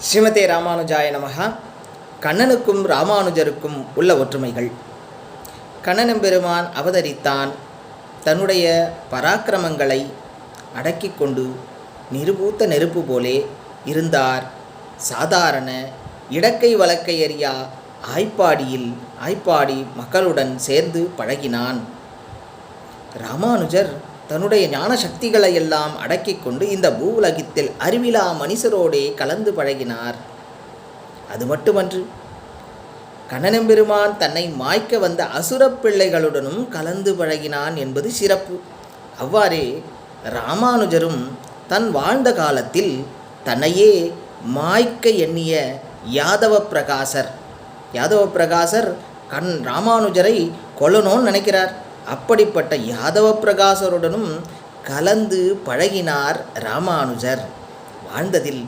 ஸ்ரீமதே ராமானுஜாய நமகா கண்ணனுக்கும் ராமானுஜருக்கும் உள்ள ஒற்றுமைகள். கண்ணனும் பெருமான் அவதரித்தான். தன்னுடைய பராக்கிரமங்களை அடக்கிக் கொண்டு நிருபூத்த நெருப்பு போலே இருந்தார். சாதாரண இடக்கை வழக்கை அறியா ஆய்ப்பாடியில் ஆய்ப்பாடி மக்களுடன் சேர்ந்து பழகினான். ராமானுஜர் தன்னுடைய ஞான சக்திகளை எல்லாம் அடக்கிக் கொண்டு இந்த பூவுலகத்தில் அறிவிலா மனுஷரோடே கலந்து பழகினார். அது மட்டுமன்று கண்ணனம்பெருமான் தன்னை மாய்க்க வந்த அசுரப் பிள்ளைகளுடனும் கலந்து பழகினான் என்பது சிறப்பு. அவ்வாறே ராமானுஜரும் தன் வாழ்ந்த காலத்தில் தன்னையே மாய்க்க எண்ணிய யாதவ பிரகாசர் யாதவ பிரகாசர் கண் ராமானுஜரை கொல்லணும்னு நினைக்கிறார். அப்படிப்பட்ட யாதவ பிரகாசருடனும் கலந்து பழகினார் ராமானுஜர். வாழ்ந்ததில்